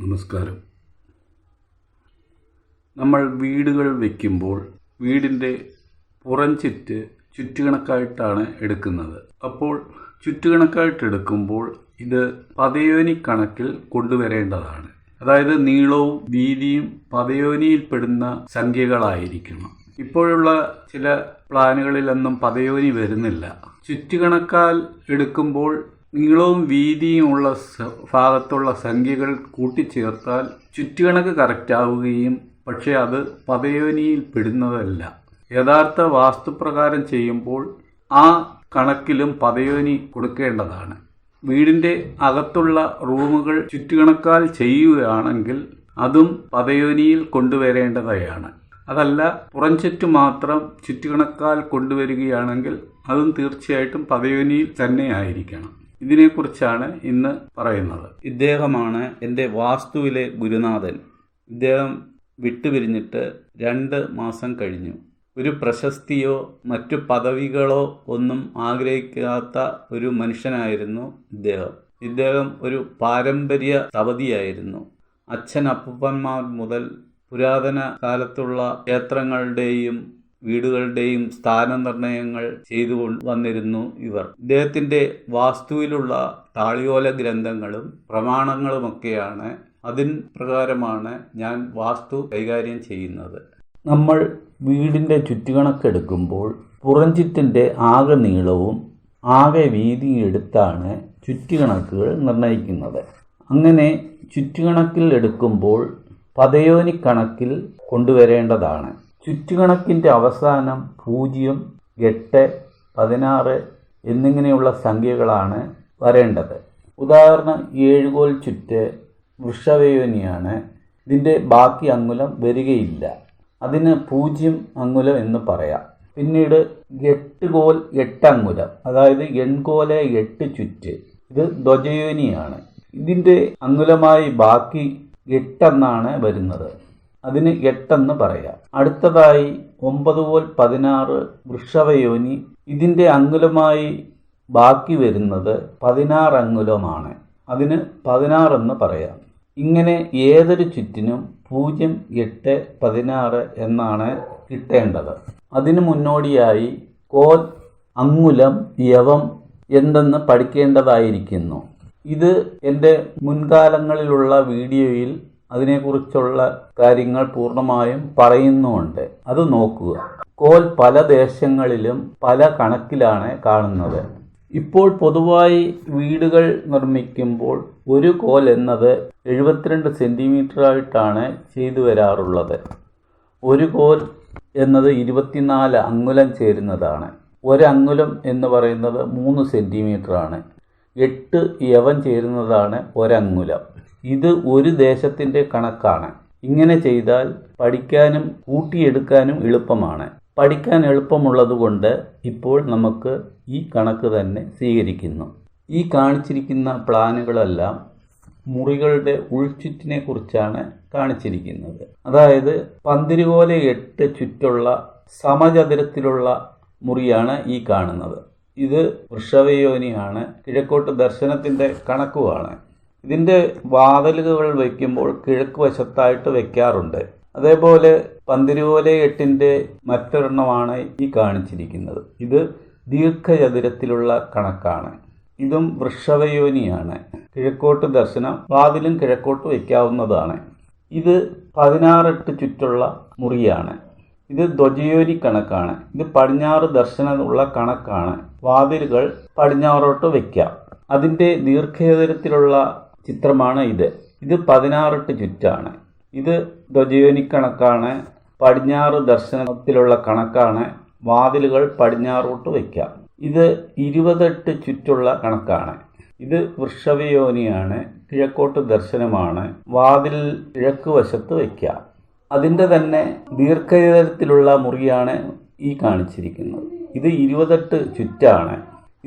നമസ്കാരം. നമ്മൾ വീടുകൾ വയ്ക്കുമ്പോൾ വീടിന്റെ പുറംചുറ്റ് ചുറ്റുകണക്കായിട്ടാണ് എടുക്കുന്നത്. അപ്പോൾ ചുറ്റുകണക്കായിട്ട് എടുക്കുമ്പോൾ ഇത് പതയോനി കണക്കിൽ കൊണ്ടുവരേണ്ടതാണ്. അതായത് നീളവും വീതിയും പതയോനിയിൽപ്പെടുന്ന സംഖ്യകളായിരിക്കണം. ഇപ്പോഴുള്ള ചില പ്ലാനുകളിലൊന്നും പതയോനി വരുന്നില്ല. ചുറ്റുകണക്കാൽ എടുക്കുമ്പോൾ നീളവും വീതിയും ഉള്ള ഭാഗത്തുള്ള സംഖ്യകൾ കൂട്ടിച്ചേർത്താൽ ചുറ്റുകണക്ക് കറക്റ്റാവുകയും പക്ഷേ അത് പതയോനിയിൽ പെടുന്നതല്ല. യഥാർത്ഥ വാസ്തുപ്രകാരം ചെയ്യുമ്പോൾ ആ കണക്കിലും പതയോനി കൊടുക്കേണ്ടതാണ്. വീടിന്റെ അകത്തുള്ള റൂമുകൾ ചുറ്റുകണക്കാൽ ചെയ്യുകയാണെങ്കിൽ അതും പതയോനിയിൽ കൊണ്ടുവരേണ്ടതയാണ് അതല്ല പുറംചുറ്റു മാത്രം ചുറ്റുകണക്കാൽ കൊണ്ടുവരികയാണെങ്കിൽ അതും തീർച്ചയായിട്ടും പതയോനിയിൽ തന്നെ ആയിരിക്കണം. ഇതിനെക്കുറിച്ചാണ് ഇന്ന് പറയുന്നത്. ഇദ്ദേഹമാണ് എന്റെ വാസ്തുവിലെ ഗുരുനാഥൻ. ഇദ്ദേഹം വിട്ടുപിരിഞ്ഞിട്ട് രണ്ട് മാസം കഴിഞ്ഞു. ഒരു പ്രശസ്തിയോ മറ്റു പദവികളോ ഒന്നും ആഗ്രഹിക്കാത്ത ഒരു മനുഷ്യനായിരുന്നു ഇദ്ദേഹം. ഇദ്ദേഹം ഒരു പാരമ്പര്യ തവതിയായിരുന്നു അച്ഛൻ അപ്പൂപ്പന്മാർ മുതൽ പുരാതന കാലത്തുള്ള ക്ഷേത്രങ്ങളുടെയും വീടുകളുടെയും സ്ഥാനനിർണയങ്ങൾ ചെയ്തു വന്നിരുന്നു ഇവർ. ഇദ്ദേഹത്തിന്റെ വാസ്തുവിലുള്ള താളിയോല ഗ്രന്ഥങ്ങളും പ്രമാണങ്ങളുമൊക്കെയാണ് അതിൻ പ്രകാരമാണ് ഞാൻ വാസ്തു കൈകാര്യം ചെയ്യുന്നത്. നമ്മൾ വീടിന്റെ ചുറ്റുകണക്കെടുക്കുമ്പോൾ പുറംചുറ്റിന്റെ ആകെ നീളവും ആകെ വീതിയും എടുത്താണ് ചുറ്റുകണക്കുകൾ നിർണയിക്കുന്നത്. അങ്ങനെ ചുറ്റുകണക്കിൽ എടുക്കുമ്പോൾ പതയോനിക്കണക്കിൽ കൊണ്ടുവരേണ്ടതാണ്. ചുറ്റുകണക്കിന്റെ അവസാനം പൂജ്യം എട്ട് പതിനാറ് എന്നിങ്ങനെയുള്ള സംഖ്യകളാണ് വരേണ്ടത്. ഉദാഹരണം ഏഴുകോൽ ചുറ്റ് വൃഷവയോനിയാണ് ഇതിന്റെ ബാക്കി അങ്കുലം വരികയില്ല. അതിന് പൂജ്യം അങ്കുലം എന്ന് പറയാം. പിന്നീട് എട്ട് കോൽ എട്ട് അങ്കുലം അതായത് എൺകോലെ എട്ട് ചുറ്റ്. ഇത് ധ്വജയോനിയാണ്. ഇതിന്റെ അങ്കുലമായി ബാക്കി എട്ടെന്നാണ് വരുന്നത്. അതിന് എട്ടെന്ന് പറയാം. അടുത്തതായി ഒമ്പത് പോൽ പതിനാറ് വൃഷവയോനി ഇതിന്റെ അങ്കുലമായി ബാക്കി വരുന്നത് പതിനാറ് അങ്കുലമാണ്. അതിന് പതിനാറെന്ന് പറയാം. ഇങ്ങനെ ഏതൊരു ചുറ്റിനും പൂജ്യം എട്ട് പതിനാറ് എന്നാണ് കിട്ടേണ്ടത്. അതിനു മുന്നോടിയായി കോൽ അങ്കുലം യവം എന്തെന്ന് പഠിക്കേണ്ടതായിരിക്കുന്നു. ഇത് എന്റെ മുൻകാലങ്ങളിലുള്ള വീഡിയോയിൽ അതിനെക്കുറിച്ചുള്ള കാര്യങ്ങൾ പൂർണമായും പറയുന്നുമുണ്ട്. അത് നോക്കുക. കോൽ പല ദേശങ്ങളിലും പല കണക്കിലാണ് കാണുന്നത്. ഇപ്പോൾ പൊതുവായി വീടുകൾ നിർമ്മിക്കുമ്പോൾ ഒരു കോൽ എന്നത് എഴുപത്തിരണ്ട് സെന്റിമീറ്ററായിട്ടാണ് ചെയ്തു വരാറുള്ളത്. ഒരു കോൽ എന്നത് ഇരുപത്തിനാല് അങ്കുലം ചേരുന്നതാണ്. ഒരങ്കുലം എന്ന് പറയുന്നത് മൂന്ന് സെന്റിമീറ്ററാണ് എട്ട് യവൻ ചേരുന്നതാണ് ഒരങ്കുലം. ഇത് ഒരു ദേശത്തിന്റെ കണക്കാണ്. ഇങ്ങനെ ചെയ്താൽ പഠിക്കാനും കൂട്ടിയെടുക്കാനും എളുപ്പമാണ്. പഠിക്കാൻ എളുപ്പമുള്ളതുകൊണ്ട് ഇപ്പോൾ നമുക്ക് ഈ കണക്ക് തന്നെ സ്വീകരിക്കുന്നു. ഈ കാണിച്ചിരിക്കുന്ന പ്ലാനുകളെല്ലാം മുറികളുടെ ഉൾചുറ്റിനെ കുറിച്ചാണ് കാണിച്ചിരിക്കുന്നത്. അതായത് പന്തിരുപോലെ എട്ട് ചുറ്റുള്ള സമചതുരത്തിലുള്ള മുറിയാണ് ഈ കാണുന്നത്. ഇത് വൃഷവയോനിയാണ് കിഴക്കോട്ട് ദർശനത്തിന്റെ കണക്കുമാണ്. ഇതിന്റെ വാതിലുകൾ വയ്ക്കുമ്പോൾ കിഴക്ക് വശത്തായിട്ട് വയ്ക്കാറുണ്ട്. അതേപോലെ പന്തിരുപോലെ എട്ടിന്റെ മറ്റൊരെണ്ണമാണ് ഈ കാണിച്ചിരിക്കുന്നത്. ഇത് ദീർഘചതുരത്തിലുള്ള കണക്കാണ്. ഇതും വൃഷഭയോനിയാണ്. കിഴക്കോട്ട് ദർശനം വാതിലും കിഴക്കോട്ട് വയ്ക്കാവുന്നതാണ്. ഇത് പതിനാറെട്ട് ചുറ്റുള്ള മുറിയാണ്. ഇത് ധ്വജയോനി കണക്കാണ്. ഇത് പടിഞ്ഞാറ് ദർശനമുള്ള കണക്കാണ്. വാതിലുകൾ പടിഞ്ഞാറോട്ട് വയ്ക്കാം. അതിന്റെ ദീർഘചതുരത്തിലുള്ള ചിത്രമാണ് ഇത്. ഇത് പതിനാറെട്ട് ചുറ്റാണ്. ഇത് ധ്വജയോനിക്കണക്കാണ് പടിഞ്ഞാറ് ദർശനത്തിലുള്ള കണക്കാണ്. വാതിലുകൾ പടിഞ്ഞാറോട്ട് വയ്ക്കാം ഇത് ഇരുപതെട്ട് ചുറ്റുള്ള കണക്കാണ്. ഇത് വൃഷഭയോനിയാണ്. കിഴക്കോട്ട് ദർശനമാണ്. വാതിൽ കിഴക്ക് വശത്ത് വയ്ക്കാം അതിന്റെ തന്നെ ദീർഘതരത്തിലുള്ള മുറിയാണ് ഈ കാണിച്ചിരിക്കുന്നത്. ഇത് ഇരുപതെട്ട് ചുറ്റാണ്.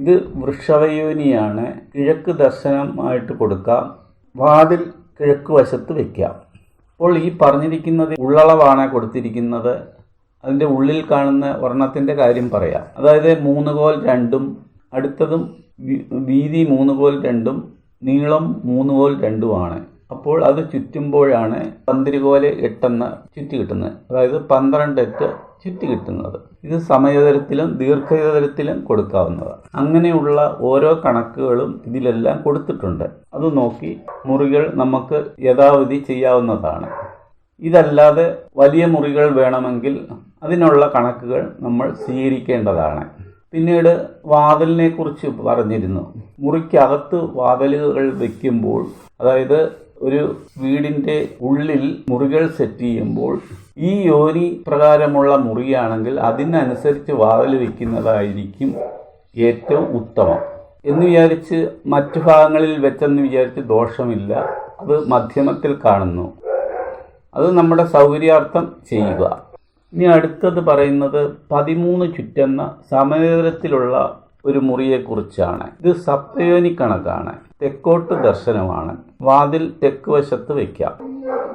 ഇത് വൃഷവയോനിയാണ് കിഴക്ക് ദർശനമായിട്ട് കൊടുക്കാം. വാതിൽ കിഴക്ക് വശത്ത് വയ്ക്കാം അപ്പോൾ ഈ പറഞ്ഞിരിക്കുന്നത് ഉള്ളളവാണ് കൊടുത്തിരിക്കുന്നത്. അതിന്റെ ഉള്ളിൽ കാണുന്ന വർണത്തിന്റെ കാര്യം പറയാം. അതായത് മൂന്ന് കോൽ രണ്ടും അടുത്തതും വീതി മൂന്ന് കോൽ രണ്ടും നീളം മൂന്ന് കോൽ രണ്ടുമാണ്. അപ്പോൾ അത് ചുറ്റുമ്പോഴാണ് പന്തിരുകോൽ എട്ടെന്ന് ചുറ്റി കിട്ടുന്നത്. അതായത് പന്ത്രണ്ട് എട്ട് ചുറ്റി കിട്ടുന്നത്. ഇത് സമയതരത്തിലും ദീർഘതരത്തിലും കൊടുക്കാവുന്നതാണ്. അങ്ങനെയുള്ള ഓരോ കണക്കുകളും ഇതിലെല്ലാം കൊടുത്തിട്ടുണ്ട്. അത് നോക്കി മുറികൾ നമുക്ക് യഥാവിധി ചെയ്യാവുന്നതാണ്. ഇതല്ലാതെ വലിയ മുറികൾ വേണമെങ്കിൽ അതിനുള്ള കണക്കുകൾ നമ്മൾ സ്വീകരിക്കേണ്ടതാണ്. പിന്നീട് വാതിലിനെ കുറിച്ച് പറഞ്ഞിരുന്നു. മുറിക്കകത്ത് വാതിലുകൾ വയ്ക്കുമ്പോൾ അതായത് ഒരു വീടിന്റെ ഉള്ളിൽ മുറികൾ സെറ്റ് ചെയ്യുമ്പോൾ ഈ യോനി പ്രകാരമുള്ള മുറിയാണെങ്കിൽ അതിനനുസരിച്ച് വാതിൽ വയ്ക്കുന്നതായിരിക്കും ഏറ്റവും ഉത്തമം. എന്ന് വിചാരിച്ച് മറ്റു ഭാഗങ്ങളിൽ വെച്ചെന്ന് വിചാരിച്ച് ദോഷമില്ല. അത് മധ്യമത്തിൽ കാണുന്നു. അത് നമ്മുടെ സൗകര്യാർത്ഥം ചെയ്യുക. ഇനി അടുത്തത് പറയുന്നത് പതിമൂന്ന് ചുറ്റെന്ന സമതലത്തിലുള്ള ഒരു മുറിയെക്കുറിച്ചാണ്. ഇത് സപ്തയോനി കണക്കാണ്. തെക്കോട്ട് ദർശനമാണ്. വാതിൽ തെക്ക് വശത്ത് വയ്ക്കാം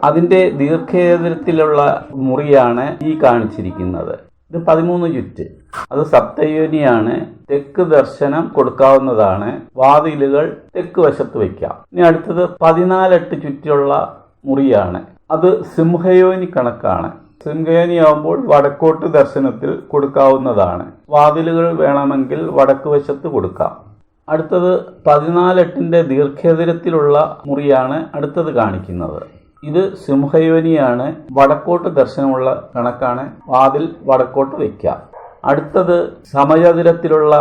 അതിന്റെ ദീർഘേതരത്തിലുള്ള മുറിയാണ് ഈ കാണിച്ചിരിക്കുന്നത്. ഇത് പതിമൂന്ന് ചുറ്റ്. അത് സപ്തയോനിയാണ്. തെക്ക് ദർശനം കൊടുക്കാവുന്നതാണ്. വാതിലുകൾ തെക്ക് വശത്ത് വയ്ക്കാം ഇനി അടുത്തത് പതിനാലെട്ട് ചുറ്റുള്ള മുറിയാണ്. അത് സിംഹയോനി കണക്കാണ്. സിംഹയോനി ആവുമ്പോൾ വടക്കോട്ട് ദർശനത്തിൽ കൊടുക്കാവുന്നതാണ്. വാതിലുകൾ വേണമെങ്കിൽ വടക്ക് വശത്ത് കൊടുക്കാം. അടുത്തത് പതിനാലെട്ടിന്റെ ദീർഘേതരത്തിലുള്ള മുറിയാണ് അടുത്തത് കാണിക്കുന്നത്. ഇത് സിംഹയോനിയാണ് വടക്കോട്ട് ദർശനമുള്ള കണക്കാണ് വാതിൽ വടക്കോട്ട് വയ്ക്കുക. അടുത്തത് സമചതുരത്തിലുള്ള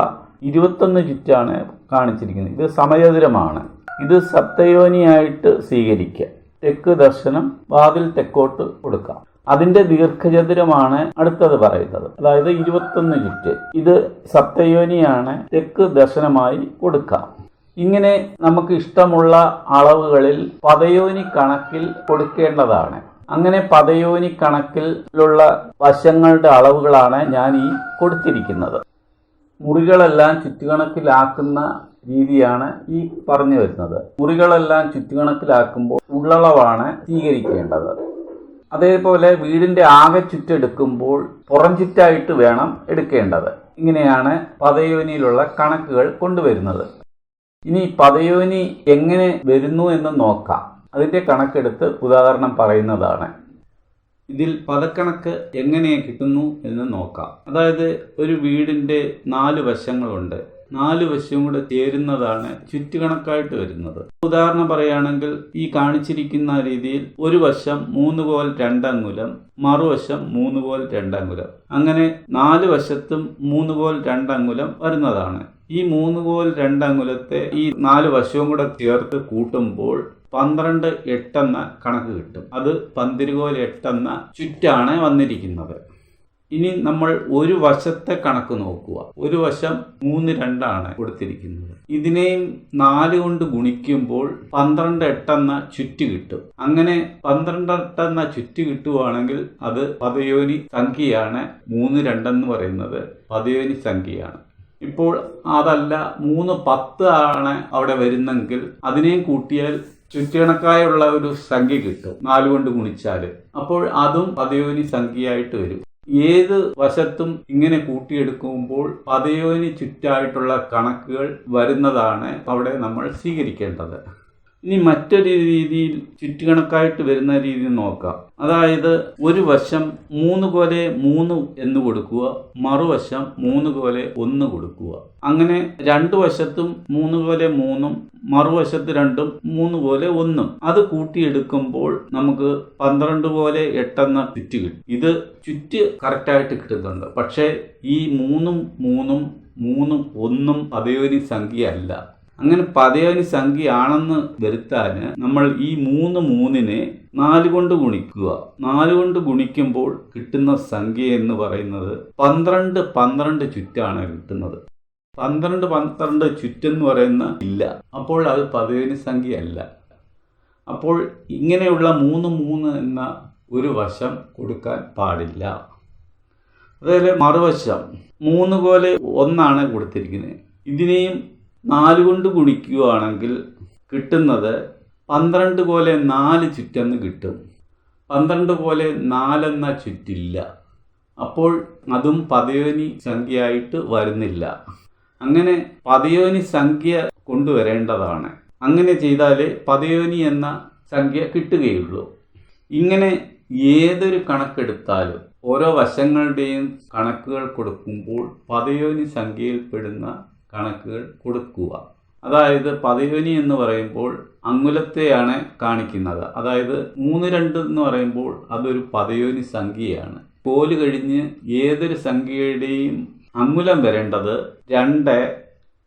ഇരുപത്തൊന്ന് ചുറ്റാണ് കാണിച്ചിരിക്കുന്നത്. ഇത് സമചതുരമാണ്. ഇത് സപ്തയോനിയായിട്ട് സ്വീകരിക്കുക. തെക്ക് ദർശനം വാതിൽ തെക്കോട്ട് കൊടുക്കാം അതിന്റെ ദീർഘചതുരമാണ് അടുത്തത് പറയുന്നത്. അതായത് ഇരുപത്തൊന്ന് ചുറ്റ് ഇത് സപ്തയോനിയാണ് തെക്ക് ദർശനമായി കൊടുക്കാം ഇങ്ങനെ നമുക്ക് ഇഷ്ടമുള്ള അളവുകളിൽ പതയോനി കണക്കിൽ കൊടുക്കേണ്ടതാണ്. അങ്ങനെ പതയോനി കണക്കിലുള്ള വശങ്ങളുടെ അളവുകളാണ് ഞാൻ ഈ കൊടുത്തിരിക്കുന്നത്. മുറികളെല്ലാം ചുറ്റുകണക്കിലാക്കുന്ന രീതിയാണ് ഈ പറഞ്ഞു വരുന്നത് മുറികളെല്ലാം ചുറ്റുകണക്കിലാക്കുമ്പോൾ ഉള്ളളവാണ് സ്വീകരിക്കേണ്ടത്. അതേപോലെ വീടിന്റെ ആകെ ചുറ്റെടുക്കുമ്പോൾ പുറം ചുറ്റായിട്ട് വേണം എടുക്കേണ്ടത്. ഇങ്ങനെയാണ് പതയോനിയിലുള്ള കണക്കുകൾ കൊണ്ടുവരുന്നത്. ഇനി പതയോനി എങ്ങനെ വരുന്നു എന്ന് നോക്കാം. അതിന്റെ കണക്കെടുത്ത് ഉദാഹരണം പറയുന്നതാണ്. ഇതിൽ പദക്കണക്ക് എങ്ങനെ കിട്ടുന്നു എന്ന് നോക്കാം. അതായത് ഒരു വീടിന്റെ നാല് വശങ്ങളുണ്ട്. നാല് വശവും കൂടെ ചേരുന്നതാണ് ചുറ്റുകണക്കായിട്ട് വരുന്നത്. ഉദാഹരണം പറയുകയാണെങ്കിൽ ഈ കാണിച്ചിരിക്കുന്ന രീതിയിൽ ഒരു വശം മൂന്ന് കോൽ രണ്ടങ്ങുലം മറുവശം മൂന്ന് കോൽ രണ്ടങ്ങുലം അങ്ങനെ നാല് വശത്തും മൂന്ന് കോൽ രണ്ടങ്ങുലം വരുന്നതാണ്. ഈ മൂന്ന് കോൽ രണ്ടങ്ങുലത്തെ ഈ നാല് വശവും കൂടെ ചേർത്ത് കൂട്ടുമ്പോൾ പന്ത്രണ്ട് എട്ടെന്ന കണക്ക് കിട്ടും. അത് പന്തിരുകോൽ എട്ടെന്ന ചുറ്റാണ് വന്നിരിക്കുന്നത്. ഇനി നമ്മൾ ഒരു വശത്തെ കണക്ക് നോക്കുക. ഒരു വശം മൂന്ന് രണ്ടാണ് കൊടുത്തിരിക്കുന്നത്. ഇതിനെയും നാല് കൊണ്ട് ഗുണിക്കുമ്പോൾ പന്ത്രണ്ട് എട്ടെന്ന ചുറ്റ് കിട്ടും. അങ്ങനെ പന്ത്രണ്ട് എട്ടെന്ന ചുറ്റ് കിട്ടുവാണെങ്കിൽ അത് പതയോനി സംഖ്യയാണ് മൂന്ന് രണ്ടെന്ന് പറയുന്നത്. പതയോനി സംഖ്യയാണ്. ഇപ്പോൾ അതല്ല മൂന്ന് പത്ത് ആണ് അവിടെ വരുന്നെങ്കിൽ അതിനെയും കൂട്ടിയാൽ ചുറ്റണക്കായുള്ള ഒരു സംഖ്യ കിട്ടും. നാല് കൊണ്ട് ഗുണിച്ചാൽ അപ്പോൾ അതും പതയോനി സംഖ്യയായിട്ട് വരും. ഏത് വശത്തും ഇങ്ങനെ കൂട്ടിയെടുക്കുമ്പോൾ പതയോന് ചുറ്റായിട്ടുള്ള കണക്കുകൾ വരുന്നതാണ് അവിടെ നമ്മൾ സ്വീകരിക്കേണ്ടത്. ഇനി മറ്റൊരു രീതിയിൽ ചുറ്റുകണക്കായിട്ട് വരുന്ന രീതി നോക്കാം. അതായത് ഒരു വശം മൂന്ന് പോലെ മൂന്ന് എന്ന് കൊടുക്കുക മറുവശം മൂന്ന് പോലെ ഒന്ന് കൊടുക്കുക. അങ്ങനെ രണ്ടു വശത്തും മൂന്ന് പോലെ മൂന്നും മറുവശത്ത് രണ്ടും മൂന്ന് പോലെ ഒന്നും. അത് കൂട്ടിയെടുക്കുമ്പോൾ നമുക്ക് പന്ത്രണ്ട് പോലെ എട്ടെന്ന ചുറ്റ് കിട്ടും. ഇത് ചുറ്റ് കറക്റ്റായിട്ട് കിട്ടുന്നുണ്ട്. പക്ഷേ ഈ മൂന്നും മൂന്നും മൂന്നും ഒന്നും പദയോനി സംഖ്യ അല്ല. അങ്ങനെ പദയോനി സംഖ്യ ആണെന്ന് വരുത്താൻ നമ്മൾ ഈ മൂന്ന് മൂന്നിനെ നാല് കൊണ്ട് ഗുണിക്കുക. നാല് കൊണ്ട് ഗുണിക്കുമ്പോൾ കിട്ടുന്ന സംഖ്യ എന്ന് പറയുന്നത് പന്ത്രണ്ട് പന്ത്രണ്ട് ചുറ്റാണ് കിട്ടുന്നത്. പന്ത്രണ്ട് പന്ത്രണ്ട് ചുറ്റെന്ന് പറയുന്ന ഇല്ല. അപ്പോൾ അത് പതിവിന് സംഖ്യ അല്ല അപ്പോൾ ഇങ്ങനെയുള്ള മൂന്ന് മൂന്ന് എന്ന ഒരു വശം കൊടുക്കാൻ പാടില്ല. അതേപോലെ മറുവശം മൂന്ന് പോലെ ഒന്നാണ് കൊടുത്തിരിക്കുന്നത്. ഇതിനെയും നാല് കൊണ്ട് ഗുണിക്കുകയാണെങ്കിൽ കിട്ടുന്നത് പന്ത്രണ്ട് പോലെ നാല് ചുറ്റെന്ന് കിട്ടും. പന്ത്രണ്ട് പോലെ നാലെന്ന ചുറ്റില്ല. അപ്പോൾ അതും പതയോനി സംഖ്യയായിട്ട് വരുന്നില്ല. അങ്ങനെ പതയോനി സംഖ്യ കൊണ്ടുവരേണ്ടതാണ്. അങ്ങനെ ചെയ്താലേ പതയോനി എന്ന സംഖ്യ കിട്ടുകയുള്ളൂ. ഇങ്ങനെ ഏതൊരു കണക്കെടുത്താലും ഓരോ വശങ്ങളുടെയും കണക്കുകൾ കൊടുക്കുമ്പോൾ പതയോനി സംഖ്യയിൽപ്പെടുന്ന കണക്കുകൾ കൊടുക്കുക. അതായത് പതിവിനി എന്ന് പറയുമ്പോൾ അങ്കുലത്തെയാണ് കാണിക്കുന്നത്. അതായത് മൂന്ന് രണ്ട് എന്ന് പറയുമ്പോൾ അതൊരു പതിവിനി സംഖ്യയാണ്. കോൽ കഴിഞ്ഞ് ഏതൊരു സംഖ്യയുടെയും അങ്കുലം വരേണ്ടത് രണ്ട്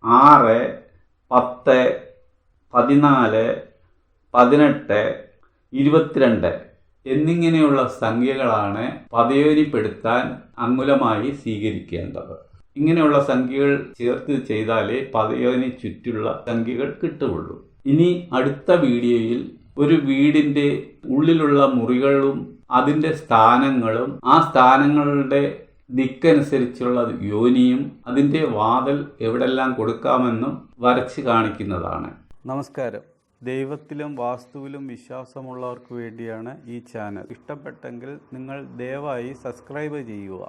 ആറ് പത്ത് പതിനാല് പതിനെട്ട് ഇരുപത്തിരണ്ട് എന്നിങ്ങനെയുള്ള സംഖ്യകളാണ് പദയോനിപ്പെടുത്താൻ അങ്കുലമായി സ്വീകരിക്കേണ്ടത്. ഇങ്ങനെയുള്ള സംഖ്യകൾ ചേർത്ത് ചെയ്താലേ പതയോന് ചുറ്റുള്ള സംഖ്യകൾ കിട്ടുകയുള്ളൂ. ഇനി അടുത്ത വീഡിയോയിൽ ഒരു വീടിന്റെ ഉള്ളിലുള്ള മുറികളും അതിന്റെ സ്ഥാനങ്ങളും ആ സ്ഥാനങ്ങളുടെ ദിക്കനുസരിച്ചുള്ള യോനിയും അതിന്റെ വാതൽ എവിടെല്ലാം കൊടുക്കാമെന്നും വരച്ച് കാണിക്കുന്നതാണ്. നമസ്കാരം. ദൈവത്തിലും വാസ്തുവിലും വിശ്വാസമുള്ളവർക്ക് വേണ്ടിയാണ് ഈ ചാനൽ. ഇഷ്ടപ്പെട്ടെങ്കിൽ നിങ്ങൾ ദയവായി സബ്സ്ക്രൈബ് ചെയ്യുക.